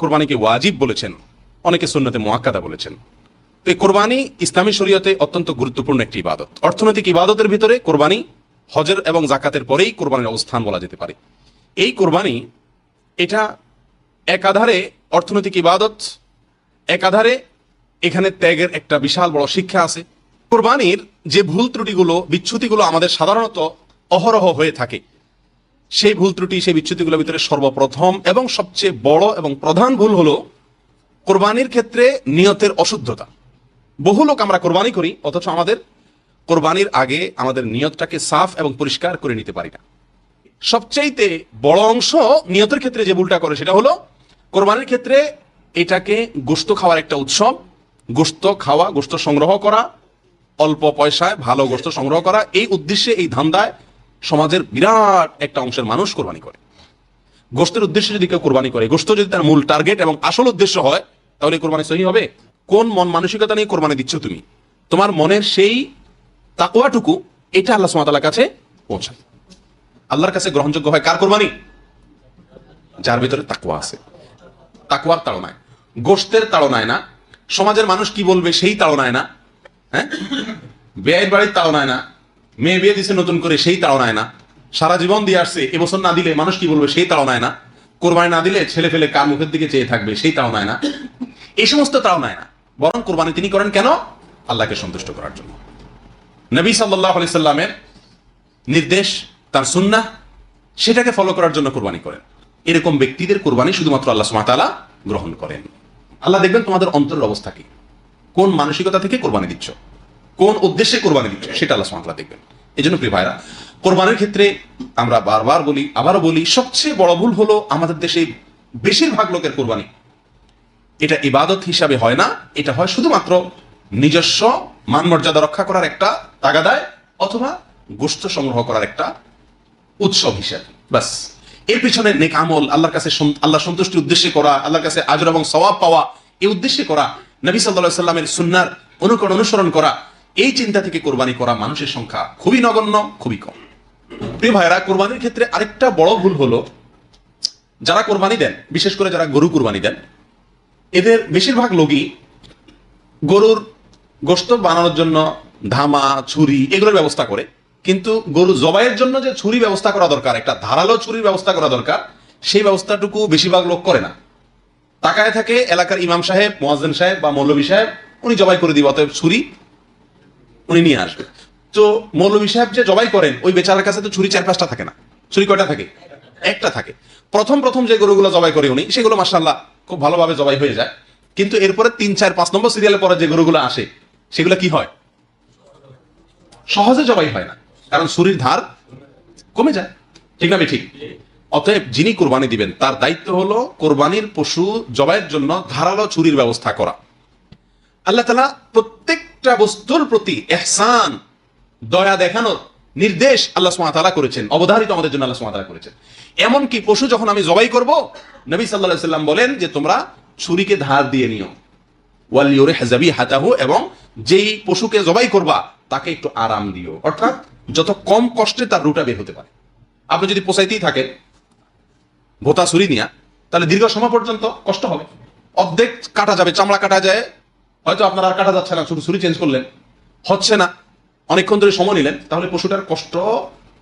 কোরবানিকে ওয়াজিব বলেছেন, অনেকে সুন্নতে মোয়াক্কাদা বলেছেন। তো এই কোরবানি ইসলামী শরীয়তে অত্যন্ত গুরুত্বপূর্ণ একটি ইবাদত। অর্থনৈতিক ইবাদতের ভিতরে কোরবানি হজের এবং জাকাতের পরেই কোরবানির অবস্থান বলা যেতে পারে। এই কোরবানি, এটা একাধারে অর্থনৈতিক ইবাদত, একাধারে এখানে ত্যাগের একটা বিশাল বড় শিক্ষা আছে। কোরবানির যে ভুল ত্রুটিগুলো, বিচ্ছুতিগুলো আমাদের সাধারণত অহরহ হয়ে থাকে। সেই ভুল ত্রুটি, সেই বিচ্ছুতিগুলোর ভিতরে সর্বপ্রথম এবং সবচেয়ে বড় এবং প্রধান ভুল হলো কোরবানির ক্ষেত্রে নিয়তের অশুদ্ধতা। বহু লোক আমরা কোরবানি করি, অথচ আমাদের কোরবানির আগে আমাদের নিয়তটাকে সাফ এবং পরিষ্কার করে নিতে পারি না। সবচাইতে বড় অংশ নিয়তের ক্ষেত্রে যে ভুলটা করে, সেটা হলো কোরবানির ক্ষেত্রে এটাকে গোস্ত খাওয়ার একটা উৎসব। গোস্ত খাওয়া, গোস্ত সংগ্রহ করা, অল্প পয়সায় ভালো গোস্ত সংগ্রহ করা, এই উদ্দেশ্যে, এই ধান্দায় সমাজের বিরাট একটা অংশের মানুষ কোরবানি করে। গোস্তের উদ্দেশ্যে যদি কেউ কোরবানি করে গোস্ত যদি তার মূল টার্গেট এবং আসল উদ্দেশ্য হয়, তাহলে কোরবানি সহি হবে। কোন মন মানসিকতা নিয়ে কোরবানি দিচ্ছ তুমি? তোমার মনের সেই তাকুয়াটুকু এটা আল্লাহ সুমাতালার কাছে পৌঁছায়। আল্লাহর কাছে গ্রহণযোগ্য হয় কার কোরবানি? যার ভিতরে তাকুয়া আছে। তাকুয়ার তাড়নায়। গোস্তের তাড়নায় না। সমাজের মানুষ কি বলবে সেই তাড়নায় না। হ্যাঁ? ব্যয়ের বাড়ির তাড়নায় না। মেয়ে বিয়ে দিছে, নতুন করে সেই তাড়নায় না। সারা জীবন দিয়ে আসছে এবছর না দিলে মানুষ কি বলবে, সেই তাড়নায় না। কোরবানি না দিলে ছেলে ফেলে কার মুখের দিকে চেয়ে থাকবে, সেই তাড়নায় না। এই সমস্ত তাড়নায় না। বরং কোরবানি তিনি করেন কেন? আল্লাহকে সন্তুষ্ট করার জন্য। নবী সাল্লাহ আলি সাল্লামের নির্দেশ, তার সুন্না সেটাকে ফলো করার জন্য কোরবানি করেন। এরকম ব্যক্তিদের কোরবানি শুধুমাত্র আল্লাহ সুমাতালা গ্রহণ করেন। আল্লাহ দেখবেন তোমাদের অন্তরের অবস্থা কি? কোন মানসিকতা থেকে কোরবানি দিচ্ছ? কোন উদ্দেশ্যে কোরবানি দিচ্ছ সেটা আল্লাহ সুমাতালা দেখবেন। এই জন্য প্রিয় ভাইরা কোরবানির ক্ষেত্রে আমরা বারবার বলি, আবারও বলি, সবচেয়ে বড় ভুল হলো আমাদের দেশে বেশিরভাগ লোকের কোরবানি। এটা ইবাদত হিসাবে হয় না, এটা হয় শুধুমাত্র নিজস্ব মান মর্যাদা রক্ষা করার একটা তাগাদায় অথবা গোষ্ঠ সংগ্রহ করার একটা উৎসব হিসাবে। বাসের পিছনে নেক আমল, আল্লাহর কাছে আল্লাহ সন্তুষ্টির উদ্দেশ্যে করা, আল্লাহর কাছে আজর এবং সওয়াব পাওয়া, এই উদ্দেশ্যে করা, নবী সাল্লাহ সাল্লামের সুন্নার অনুকরণ অনুসরণ করা এই চিন্তা থেকে কোরবানি করা মানুষের সংখ্যা খুবই নগণ্য, খুবই কম। প্রিয় ভাইরা কোরবানির ক্ষেত্রে আরেকটা বড় ভুল হলো, যারা কোরবানি দেন, বিশেষ করে যারা গরু কোরবানি দেন, এদের বেশিরভাগ লোকই গরুর গোস্ত বানানোর জন্য ধামা, ছুরি এগুলোর ব্যবস্থা করে। কিন্তু গরু জবাইয়ের জন্য যে ছুরি ব্যবস্থা করা দরকার, একটা ধারালো ছুরির ব্যবস্থা করা দরকার, সেই ব্যবস্থাটুকু বেশিরভাগ লোক করে না। তাকায় থাকে এলাকার ইমাম সাহেব, মোয়াজ্জেন সাহেব বা মৌলভী সাহেব, উনি জবাই করে দিবে, অতএব ছুরি উনি নিয়ে আসবে। তো মৌলভী সাহেব যে জবাই করেন, ওই বেচারার কাছে তো ছুরি চার পাঁচটা থাকে না। ছুরি কয়টা থাকে? একটা থাকে। প্রথম প্রথম যে গরুগুলো জবাই করে উনি, সেগুলো মাসাল্লাহ খুব ভালোভাবে জবাই হয়ে যায়। কিন্তু এরপরে তিন, চার, পাঁচ নম্বর সিরিয়ালের পরে যে গরুগুলো আসে, সেগুলো কি হয়? সহজে জবাই হয় না। কারণ ছুরির ধার কমে যায়। ঠিক না ঠিক অতএব যিনি কোরবানি দিবেন, তার দায়িত্ব হলো কোরবানির পশু জবাইয়ের জন্য ধারালো ছুরির ব্যবস্থা করা। আল্লাহ তালা প্রত্যেকটা বস্তুর প্রতি এহসান দয়া দেখানোর নির্দেশ আল্লাহ সুমাতালা করেছেন, অবধারিত আমাদের জন্য আল্লাহ সুমাতালা করেছেন। এমনকি পশু যখন আমি জবাই করব, নবী সাল্লাহ সাল্লাম বলেন যে তোমরা ছুরিকে ধার দিয়ে নিও। ওয়ালিওরে হাজাবি হাতাহু এবং যেই পশুকে জবাই করবা, তাকে একটু আরাম দিও। অর্থাৎ যত কম কষ্টে তার রুটা বের হতে পারে। আপনি যদি পোষাইতেই থাকেন, ভোতা ছুরি নিয়া, তাহলে দীর্ঘ সময় পর্যন্ত কষ্ট হবে। অর্ধেক কাটা যাবে, চামড়া কাটা যায় হয়তো আপনার আর কাটা যাচ্ছে না শুধু ছুরি চেঞ্জ করলেন। হচ্ছে না। অনেকক্ষণ ধরে সময় নিলেন। তাহলে পশুটার কষ্ট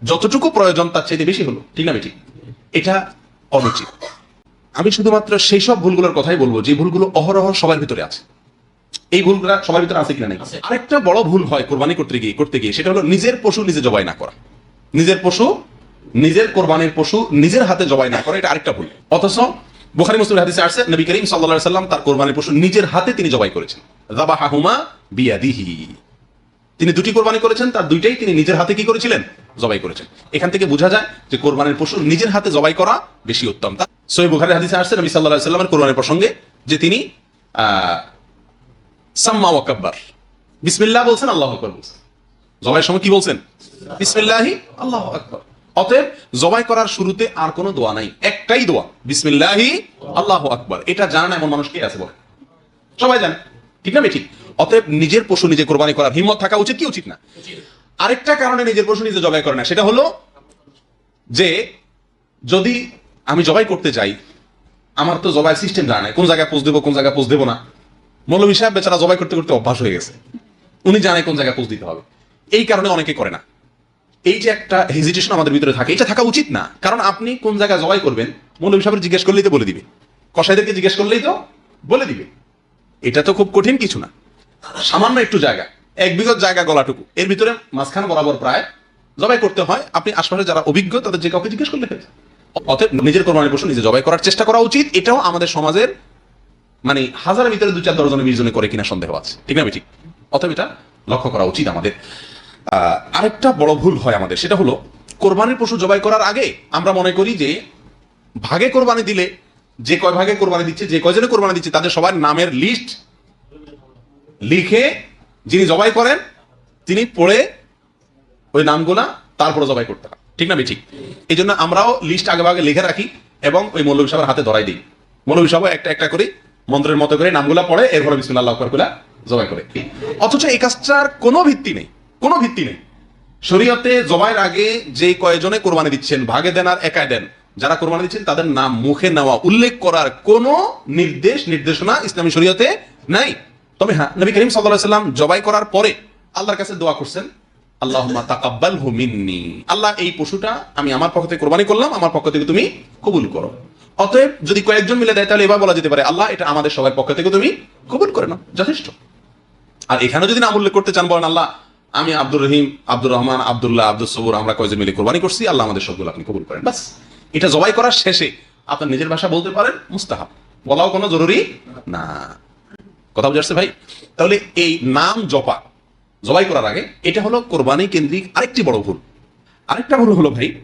যতটুকু প্রয়োজন তার চাইতে বেশি হলো। ঠিক না ঠিক এটা অনুচিত। আমি শুধুমাত্র সেই সব ভুলগুলোর কথাই বলব যে ভুলগুলো অহরহ সবার ভিতরে আছে। এই ভুলগুলো সবার ভিতরে আছে কিনা নেই? আরেকটা বড় ভুল হয় কোরবানি করতে গিয়ে করতে গিয়ে সেটা হলো নিজের পশু নিজে জবাই না করা। নিজের পশু নিজের কোরবানির পশু নিজের হাতে জবাই না করা এটা আরেকটা ভুল। অথচ বুখারি মুসলিম হাদিসে আসছে নবী করিম সাল্লাল্লাহু সাল্লাম তার কোরবানির পশু নিজের হাতে তিনি জবাই করেছেন। যাবাহাহুমা বিয়াদিহি। তিনি দুটি কোরবানি করেছেন, তার দুইটাই তিনি নিজের হাতে কি করেছিলেন? জবাই করেছেন। এখান থেকে বোঝা যায় যে কোরবানির পশু নিজের হাতে জবাই করা বেশি উত্তম। তা সই বুখারি হাদিসে আসছে, নবী আলাইহি সাল্লামের কোরবানির প্রসঙ্গে যে তিনি সাম্মা ওয়াকাব্বার বিসমিল্লাহ বলছেন, আল্লাহ আকবার বলছেন। জবাইয়ের সময় কি বলছেন? বিসমিল্লাহি, আল্লাহ আকবার। অতএব জবাই করার শুরুতে আর কোনো দোয়া নাই, একটাই দোয়া, বিসমিল্লাহি, আল্লাহ আকবার। এটা জানা এমন মানুষ কে আছে বলে। সবাই জানে। ঠিক না ঠিক অতএব নিজের পশু নিজে কোরবানি করার হিম্মত থাকা উচিত, কি উচিত না? আরেকটা কারণে নিজের পশু নিজে জবাই করে না, সেটা হলো যে যদি আমি জবাই করতে যাই, আমার তো জবাই সিস্টেম জানা নাই, কোন জায়গায় পোজ দেবো, কোন জায়গায় পোজ দেবো না। মৌলভী সাহেব বেচারা জবাই করতে করতে অভ্যাস হয়ে গেছে। উনি জানে কোন জায়গায় পোজ দিতে হবে। এই কারণে অনেকে করে না। এই যে একটা হেজিটেশন আমাদের ভিতরে থাকে, এটা থাকা উচিত না। কারণ আপনি কোন জায়গায় জবাই করবেন, মৌলভী সাহেবের জিজ্ঞেস করলেই তো বলে দিবে। কসাইদেরকে জিজ্ঞেস করলেই তো বলে দিবে। এটা তো খুব কঠিন কিছু না। সামান্য একটু জায়গা, এক বিঘত জায়গা গলাটুকু। এর ভিতরে মাঝখান বরাবর প্রায় জবাই করতে হয়। আপনি আশপাশে যারা অভিজ্ঞ, তাদের যে কাউকে জিজ্ঞেস করলে অতএব নিজের কোরবানির পশু নিজে জবাই করার চেষ্টা করা উচিত। এটাও আমাদের সমাজের মানে হাজারের ভিতরে দু চার দশজনে বিশ জনে করে কিনা সন্দেহ আছে। ঠিক না ঠিক অতএব এটা লক্ষ্য করা উচিত আমাদের। আরেকটা বড় ভুল হয় আমাদের, সেটা হলো কোরবানির পশু জবাই করার আগে আমরা মনে করি যে ভাগে কোরবানি দিলে যে কয় ভাগে কোরবানি দিচ্ছে, যে কয়জনে কোরবানি দিচ্ছে, তাদের সবার নামের লিস্ট লিখে যিনি জবাই করেন, তিনি পড়ে ওই নামগুলা তারপরে জবাই করতে হয় ঠিক না ঠিক এই জন্য আমরাও লিস্ট আগে ভাগে লিখে রাখি এবং ওই মৌলভী সাহেবের হাতে ধরাই দিই। মৌলভী সাহেব একটা একটা করে মন্ত্রের মতো করে নামগুলা পড়ে এরপরে বিসমুল্লাহ করে জবাই করে। অথচ এই কাজটার কোনো ভিত্তি নেই, কোনো ভিত্তি নেই। শরীয়তে জবাইয়ের আগে যে কয়জনে কোরবানি দিচ্ছেন, ভাগে দেন আর একাই দেন যারা কোরবানি দিচ্ছেন, তাদের নাম মুখে নেওয়া, উল্লেখ করার কোনো নির্দেশ, নির্দেশনা ইসলামী শরীয়তে নাই। তবে হ্যাঁ নবী করিম সাল্লাম জবাই করার পরে আল্লাহর কাছে দোয়া করছেন, আল্লাহুম্মা তাকাব্বালহু মিন্নি। আল্লাহ, এই পশুটা আমি আমার পক্ষ থেকে কোরবানি করলাম, আমার পক্ষ থেকে তুমি কবুল করো। অতএব যদি কয়েকজন মিলে দেয়, তাহলে এবার বলা যেতে পারে, আল্লাহ, এটা আমাদের সবার পক্ষ থেকে তুমি কবুল করে নাও, যথেষ্ট। আর এখানে যদি নাম উল্লেখ করতে চান, বলেন, আল্লাহ, আমি আব্দুর রহিম, আব্দুর রহমান, আব্দুল্লাহ আব্দুল সবুর, আমরা কয়েকজন মিলে কোরবানি করছি, আল্লাহ আমাদের সবগুলো আপনি কবুল করেন। বাস এটা জবাই করার শেষে আপনার নিজের ভাষা বলতে পারেন, মুস্তাহাব। বলাও কোনো জরুরি না। কথা বুঝে ভাই? তাহলে এই নাম জপা, জবাই করার আগে এটা হলো কোরবানি কেন্দ্রিক আরেকটি বড় ভুল। আরেকটা ভুল হলো ভাই,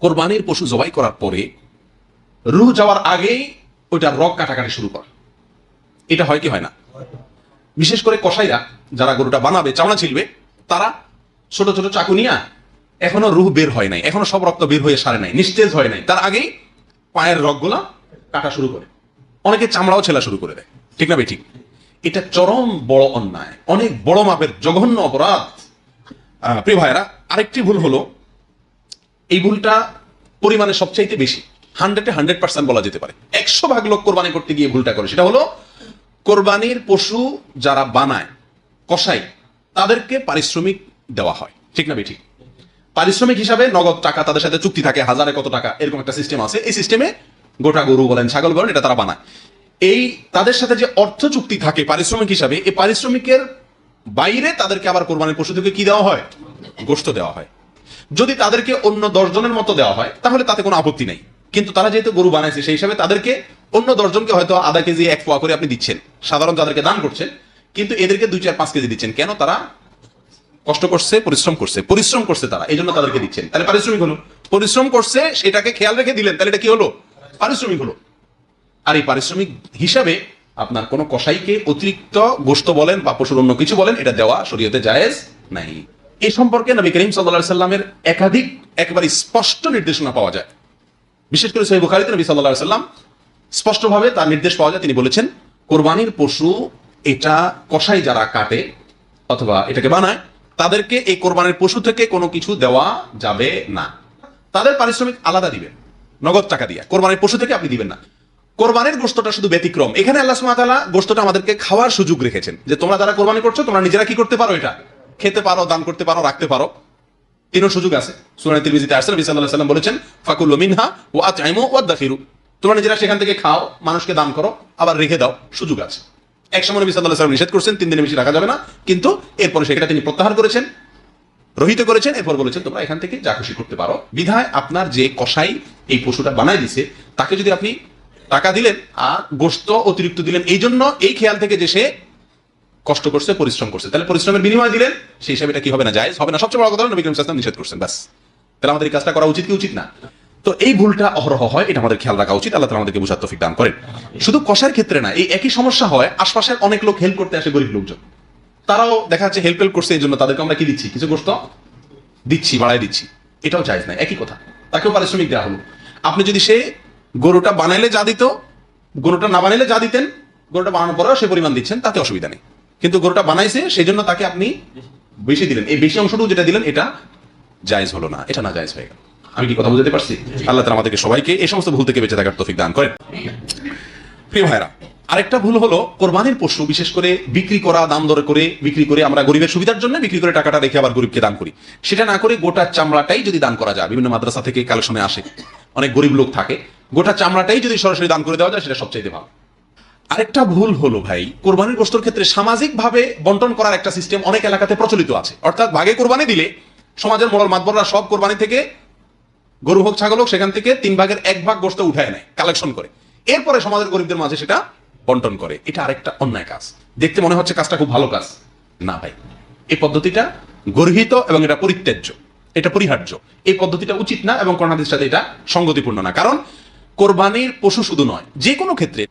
কোরবানির পশু জবাই করার পরে রুহ যাওয়ার আগেই ওইটা রক কাটাকাটি শুরু করা। এটা হয় কি হয় না? বিশেষ করে কসাইরা, যারা গরুটা বানাবে চাওনা ছিলবে, তারা ছোট ছোট চাকু নিয়ে এখনও রুহ বের হয় নাই, এখনও সব রক্ত বের হয়ে সারে নাই, নিস্তেজ হয় নাই। তার আগেই পায়ের রগগুলা কাটা শুরু করে। অনেকে চামড়াও ছেলা শুরু করে দেয়। ঠিক না ঠিক। এটা চরম বড় অন্যায়। অনেক বড় মাপের জঘন্য অপরাধ। প্রিয় ভাইরা আরেকটি ভুল হলো, এই ভুলটা পরিমাণে সবচাইতে বেশি। হান্ড্রেডে হান্ড্রেড পার্সেন্ট বলা যেতে পারে। একশো ভাগ লোক কোরবানি করতে গিয়ে ভুলটা করে। সেটা হলো, কোরবানির পশু যারা বানায় কসাই তাদেরকে পারিশ্রমিক দেওয়া হয়। ঠিক না বেঠিক পারিশ্রমিক হিসাবে নগদ টাকা তাদের সাথে চুক্তি থাকে, হাজারে কত টাকা, এরকম একটা সিস্টেম আছে। এই সিস্টেমে গোটা গরু বলেন, ছাগল বলেন, এটা তারা বানায়। এই তাদের সাথে যে অর্থ চুক্তি থাকে পারিশ্রমিক হিসাবে, এই পারিশ্রমিকের বাইরে তাদেরকে আবার কোরবানির পশু থেকে কি দেওয়া হয়? গোস্ত দেওয়া হয়। যদি তাদেরকে অন্য দশজনের মতো দেওয়া হয়, তাহলে তাতে কোনো আপত্তি নেই। কিন্তু তারা যেহেতু গরু বানাইছে, সেই হিসাবে তাদেরকে অন্য দশজনকে হয়তো আধা কেজি এক পোয়া করে আপনি দিচ্ছেন। সাধারণ তাদেরকে দান করছেন, কিন্তু এদেরকে দুই চার পাঁচ কেজি দিচ্ছেন। কেন? তারা কষ্ট করছে, পরিশ্রম করছে পরিশ্রম করছে তারা এই জন্য তাদেরকে দিচ্ছেন। তাহলে পারিশ্রমিক হলো। পরিশ্রম করছে, সেটাকে খেয়াল রেখে দিলেন, তাহলে এটা কি হলো? পারিশ্রমিক হলো। আর এই পারিশ্রমিক হিসাবে আপনার কোনো কসাইকে অতিরিক্ত গোস্ত বলেন বা পশুর অন্য কিছু বলেন, এটা দেওয়া শরীয়তে জায়েজ নাই। এই সম্পর্কে নবী করিম সাল্লাহ সাল্লামের একাধিক একেবারে স্পষ্ট নির্দেশনা পাওয়া যায়। বিশেষ করে সহি বুখারিতে নবী সাল্লাহ সাল্লাম স্পষ্টভাবে তার নির্দেশ পাওয়া যায়, তিনি বলেছেন, কোরবানির পশু এটা কসাই যারা কাটে অথবা এটাকে বানায় তাদেরকে এই কোরবানির পশু থেকে কোনো কিছু দেওয়া যাবে না। তাদের পারিশ্রমিক আলাদা দিবেন। নগদ টাকা দিয়ে। কোরবানির পশু থেকে আপনি দিবেন না। কোরবানির গোস্তটা শুধু ব্যতিক্রম। এখানে আল্লাহ সুমাতালা গোস্তটা আমাদেরকে খাওয়ার সুযোগ রেখেছেন যে তোমরা যারা কোরবানি করছ, তোমরা নিজেরা কি করতে পারো এটা? খেতে পারো, দান করতে পারো, রাখতে পারো। তিনও সুযোগ আছে। সুরানি তিরমিজিতে আসছে, নবী আলাইহি সাল্লাম বলেছেন, ফাকুল মিনহা ওয়া আতইমু ওয়া দাখিরু। তোমরা নিজেরা সেখান থেকে খাও, মানুষকে দান করো, আবার রেখে দাও, সুযোগ আছে। এক সময় নবী আলাইহি সাল্লাম নিষেধ করছেন, তিন দিনের বেশি রাখা যাবে না। কিন্তু এরপরে সেটা তিনি প্রত্যাহার করেছেন, রহিত করেছেন, এরপর বলেছেন, তোমরা এখান থেকে যা খুশি করতে পারো। বিধায় আপনার যে কসাই এই পশুটা বানাই দিছে, তাকে যদি আপনি টাকা দিলেন আর গোস্ত অতিরিক্ত দিলেন, এই জন্য এই খেয়াল থেকে যে সে কষ্ট করছে, পরিশ্রম করছে। তাহলে পরিশ্রমের বিনিময় দিলেন, সেই হিসাবে এটা কি হবে না? যায় হবে না? সবচেয়ে বড় কথা নবী করিম নিষেধ করছেন, ব্যাস। তাহলে আমাদের এই কাজটা করা উচিত কি উচিত না? তো এই ভুলটা অহরহ হয়, এটা আমাদের খেয়াল রাখা উচিত। আল্লাহ তাআলা আমাদেরকে বুঝার তৌফিক দান করেন। শুধু কষার ক্ষেত্রে না, এই একই সমস্যা হয়, আশপাশের অনেক লোক হেল্প করতে আসে গরিব লোকজন। তারাও দেখা যাচ্ছে হেল্প হেল্প করছে এই জন্য তাদেরকে আমরা কি দিচ্ছি? কিছু গোস্ত দিচ্ছি, বাড়াই দিচ্ছি। এটাও চাইজ নাই, একই কথা। তাকেও পারিশ্রমিক দেওয়া হলো। আপনি যদি সে গরুটা বানাইলে যা দিত, গরুটা না বানাইলে যা দিতেন, গরুটা বানানোর পরেও সে পরিমাণ দিচ্ছেন, তাতে অসুবিধা নেই। কিন্তু গরুটা বানাইছে সেই জন্য তাকে আপনি বেশি দিলেন। এই বেশি অংশটুকু যেটা দিলেন, এটা জায়েজ হলো না, এটা না জায়েজ হয়ে গেল। আমি কি কথা বুঝতে পারছি? আল্লাহ তালা আমাদেরকে সবাইকে এই সমস্ত ভুল থেকে বেঁচে থাকার তৌফিক দান করেন। প্রিয় ভাইরা আরেকটা ভুল হলো কোরবানির পশু বিশেষ করে বিক্রি করা, দাম দরে করে বিক্রি করে আমরা গরিবের সুবিধার জন্য বিক্রি করে টাকাটা রেখে আবার গরিবকে দান করি। সেটা না করে গোটা চামড়াটাই যদি দান করা যায়, বিভিন্ন মাদ্রাসা থেকে কালেকশনে আসে, অনেক গরিব লোক থাকে, গোটা চামড়াটাই যদি সরাসরি দান করে দেওয়া যায়, সেটা সবচেয়ে ভালো। আরেকটা ভুল হলো ভাই, কোরবানির গোস্তর ক্ষেত্রে সামাজিক ভাবে বন্টন করার একটা সিস্টেম অনেক এলাকাতে প্রচলিত আছে। অর্থাৎ ভাগে কোরবানি দিলে সমাজের মোড়ল মাতবররা সব কোরবানি থেকে গরু হোক, ছাগল হোক, সেখান থেকে তিন ভাগের এক ভাগ গোস্ত উঠায় নেয় কালেকশন করে। এরপরে সমাজের গরিবদের মাঝে সেটা বন্টন করে। এটা আরেকটা অন্যায় কাজ। দেখতে মনে হচ্ছে কাজটা খুব ভালো কাজ। না ভাই, এই পদ্ধতিটা গর্হিত এবং এটা পরিত্যাজ্য, এটা পরিহার্য। এই পদ্ধতিটা উচিত না এবং করোনাদের সাথে এটা সঙ্গতিপূর্ণ না। কারণ কোরবানির পশু শুধু নয়, যে কোনো ক্ষেত্রে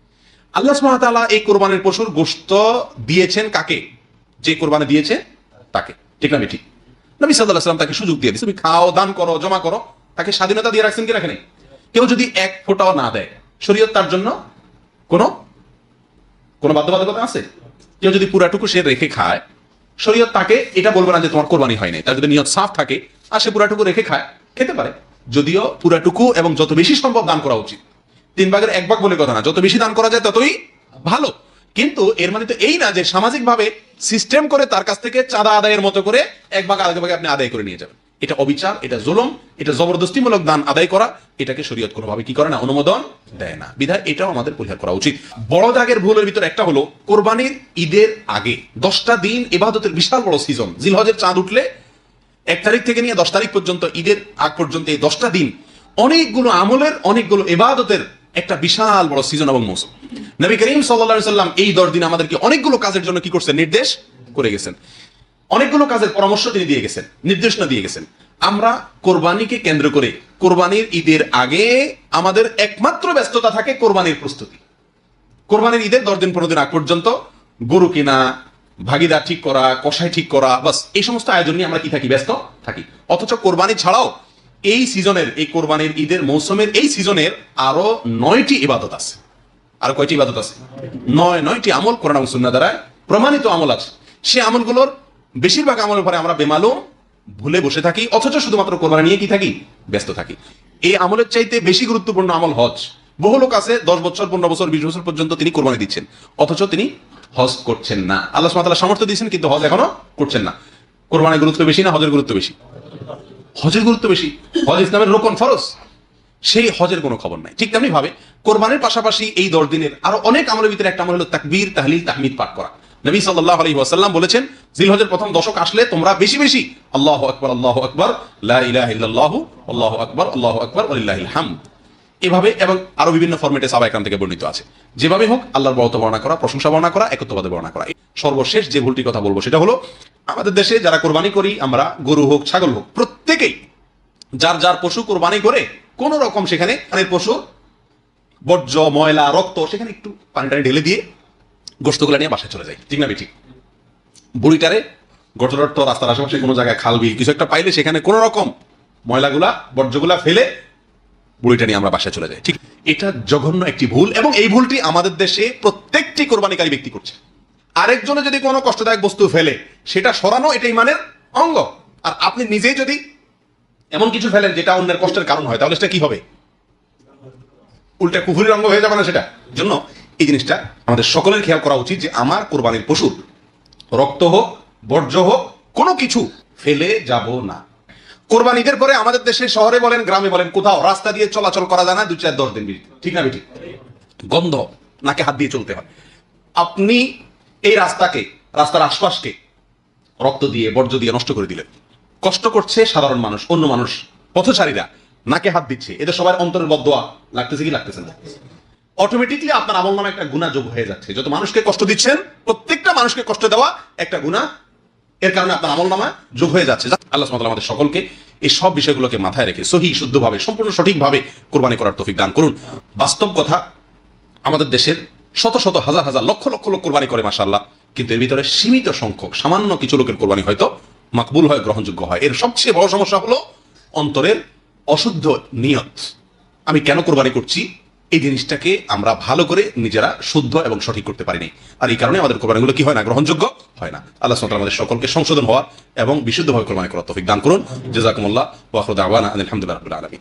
আল্লাহ সুবহানাহু এই কোরবানির পশুর গোস্ত দিয়েছেন কাকে? যে কোরবানি দিয়েছে তাকে। ঠিক না ঠিক? নবী সাল্লাল্লাহু আলাইহি ওয়াসাল্লাম তাকে সুযোগ দিয়ে দিয়েছে তুমি খাও, দান করো, জমা করো। তাকে স্বাধীনতা দিয়ে রাখছেন কি রাখেনি কেউ যদি এক ফোঁটাও না দেয়, শরীয়ত তার জন্য কোনো কোনো বাধ্যবাধকতা আছে? কেউ যদি পুরাটুকু সে রেখে খায়, শরীয়ত তাকে এটা বলবে না যে তোমার কোরবানি হয় নাই। তার যদি নিয়ত সাফ থাকে, আর সে পুরাটুকু রেখে খায়, খেতে পারে। যদিও পুরাটুকু এবং যত বেশি সম্ভব দান করা উচিত। তিন ভাগের এক ভাগ বলে কথা না, যত বেশি দান করা যায় ততই ভালো। কিন্তু এর মানে তো এই না যে সামাজিক ভাবে সিস্টেম করে তার কাছ থেকে চাঁদা আদায়ের মতো করে এক ভাগ আধা ভাগে আপনি আদায় করে নিয়ে যাবেন। এটা অবিচার, এটা জুলুম, এটা জবরদস্তিমূলক দান আদায় করা, এটাকে শরীয়ত কোনোভাবে কি করে না, অনুমোদন দেয় না। বিধায় এটাও আমাদের পরিহার করা উচিত। বড় দাগের ভুলের ভিতর একটা হলো, কোরবানির ঈদের আগে দশটা দিন এবাদতের বিশাল বড় সিজন জিলহজের চাঁদ উঠলে এক তারিখ থেকে নিয়ে দশ তারিখ পর্যন্ত, ঈদের আগ পর্যন্ত এই দশটা দিন অনেকগুলো আমলের, অনেকগুলো এবাদতের একটা বিশাল বড় সিজন এবং মৌসুম। নবী করিম সাল্লা সাল্লাম এই দশ দিন আমাদেরকে অনেকগুলো কাজের জন্য কি করছে নির্দেশ করে গেছেন। অনেকগুলো কাজের পরামর্শ তিনি দিয়ে গেছেন, নির্দেশনা দিয়ে গেছেন। আমরা কোরবানিকে কেন্দ্র করে, কোরবানির ঈদের আগে আমাদের একমাত্র ব্যস্ততা থাকে কোরবানির প্রস্তুতি। কোরবানির ঈদের দশ দিন, পনেরো দিন আগ পর্যন্ত গরু কিনা, ভাগিদার ঠিক করা কষাই ঠিক করা, বাস এই সমস্ত আয়োজন নিয়ে আমরা কি থাকি? ব্যস্ত থাকি। অথচ কোরবানি ছাড়াও এই সিজনের, এই কোরবানির ঈদের মৌসুমের এই সিজনের আরও নয়টি ইবাদত আছে। আর কয়টি ইবাদত আছে? নয়, নয়টি আমল কোরআন এবং সুন্নাহ দ্বারা প্রমাণিত আমল আছে। সে আমলগুলোর বেশিরভাগ আমলের পরে আমরা বেমালুম ভুলে বসে থাকি, অথচ শুধুমাত্র কোরবানি নিয়ে কি থাকি? ব্যস্ত থাকি। এই আমলের চাইতে বেশি গুরুত্বপূর্ণ আমল হজ। বহু লোক আছে, দশ বছর, পনেরো বছর, বিশ বছর পর্যন্ত তিনি কোরবানি দিচ্ছেন। অথচ তিনি হজ করছেন না। আল্লাহ সুবহানাহু সামর্থ্য দিয়েছেন, কিন্তু হজ এখনও করছেন না। কোরবানির গুরুত্ব বেশি না হজের গুরুত্ব বেশি? হজের গুরুত্ব বেশি। হজ ইসলামের রোকন ফরজ। সেই হজের কোনো খবর নাই। ঠিক তেমনি ভাবে কোরবানির পাশাপাশি এই দশ দিনের আরও অনেক আমলের ভিতরে একটা আমল হলো তাকবীর, তাহলিল, তাহমিদ পাঠ করা। নবী সাল্লাল্লাহু আলাইহি ওয়াসাল্লাম বলেছেন জিলহজের প্রথম দশক আসলে তোমরা বেশি বেশি আল্লাহু আকবার আল্লাহু আকবার, লা ইলাহা ইল্লাল্লাহু, আল্লাহু আকবার আল্লাহু আকবার হামদ। এভাবে এবং আরও বিভিন্ন ফরম্যাটে সাবা একরাম থেকে বর্ণিত আছে। যেভাবে হোক, আল্লাহর বরত বর্ণনা করা, প্রশংসা বর্ণনা করা, একত্ববাদে বর্ণনা করা। সর্বশেষ যে ভুলটি কথা বলব সেটা হলো, আমাদের দেশে যারা কোরবানি করি, আমরা গরু হোক, ছাগল হোক, প্রত্যেকেই যার যার পশু কোরবানি করে, কোন রকম সেখানে পশু, বর্জ্য, ময়লা, রক্ত, সেখানে একটু পানি টানি ঢেলে দিয়ে গোস্তগুলা নিয়ে বাসায় চলে যায়। ঠিক না ঠিক বুড়িটারে গটরট রাস্তার আশেপাশে কোনো জায়গায় খাল বিল কিছু একটা পাইলে সেখানে কোনো রকম ময়লাগুলা, বর্জ্যগুলা ফেলে বুড়িটা নিয়ে আমরা বাসায় চলে যাই। ঠিক এটা জঘন্য একটি ভুল এবং এই ভুলটি আমাদের দেশে প্রত্যেকটি কোরবানিকারী ব্যক্তি করছে। আরেকজনে যদি কোনো কষ্টদায়ক বস্তু ফেলে, সেটা সরানো এটা ইমানের অঙ্গ। আর আপনি নিজেই যদি এমন কিছু ফেলেন যেটা অন্যের কষ্টের কারণ হয়, তাহলে সেটা কি হবে? উল্টা কুফুরির অঙ্গ হয়ে যাবে না সেটা? জন্য এই জিনিসটা আমাদের সকলের খেয়াল করা উচিত যে আমার কোরবানির পশুর রক্ত হোক, বর্জ্য হোক, কোনো কিছু ফেলে যাব না। কোরবানিদের পরে আমাদের দেশে শহরে বলেন, গ্রামে বলেন, কোথাও রাস্তা দিয়ে চলাচল করা যায় না দু চার দশ দিন ঠিক না বেটি গন্ধ নাকে হাত দিয়ে চলতে হয়। আপনি এই রাস্তাকে, রাস্তার আশপাশকে রক্ত দিয়ে, বর্জ্য দিয়ে নষ্ট করে দিলেন। কষ্ট করছে সাধারণ মানুষ, অন্য মানুষ, পথচারীরা। নাকে হাত দিচ্ছে। এদের সবার অন্তরের বদোয়া লাগতেছে কি লাগতেছে না? অটোমেটিকলি আপনার আমল নামে একটা গুণা যোগ হয়ে যাচ্ছে। যত মানুষকে কষ্ট দিচ্ছেন, প্রত্যেকটা মানুষকে কষ্ট দেওয়া একটা গুণা এর কারণে আপনার আমল নামা যোগ হয়ে যাচ্ছে। আল্লাহ আমাদের সকলকে এই সব বিষয়গুলোকে মাথায় রেখে সহি, শুদ্ধভাবে, সম্পূর্ণ সঠিকভাবে কোরবানি করার তৌফিক দান করুন। বাস্তব কথা, আমাদের দেশের শত শত হাজার হাজার লক্ষ লক্ষ লোক কোরবানি করে মাসাল্লাহ কিন্তু এর ভিতরে সীমিত সংখ্যক, সামান্য কিছু লোকের কোরবানি হয়তো মাকবুল হয়, গ্রহণযোগ্য হয়। এর সবচেয়ে বড় সমস্যা হলো অন্তরের অশুদ্ধ নিয়ত। আমি কেন কোরবানি করছি? এই জিনিসটাকে আমরা ভালো করে নিজেরা শুদ্ধ এবং সঠিক করতে পারিনি। আর এই কারণে আমাদের কোরবানিগুলো কি হয় না? গ্রহণযোগ্য হয় না। আল্লাহ সাল্লাহ আমাদের সকলকে সংশোধন হওয়া এবং বিশুদ্ধভাবে কোরবানি করার তফিক দান করুন। জেজাকুমুল্লাহ ওয়াখরুদ আওয়ানা আলহামদুলিল্লাহ আলামিন।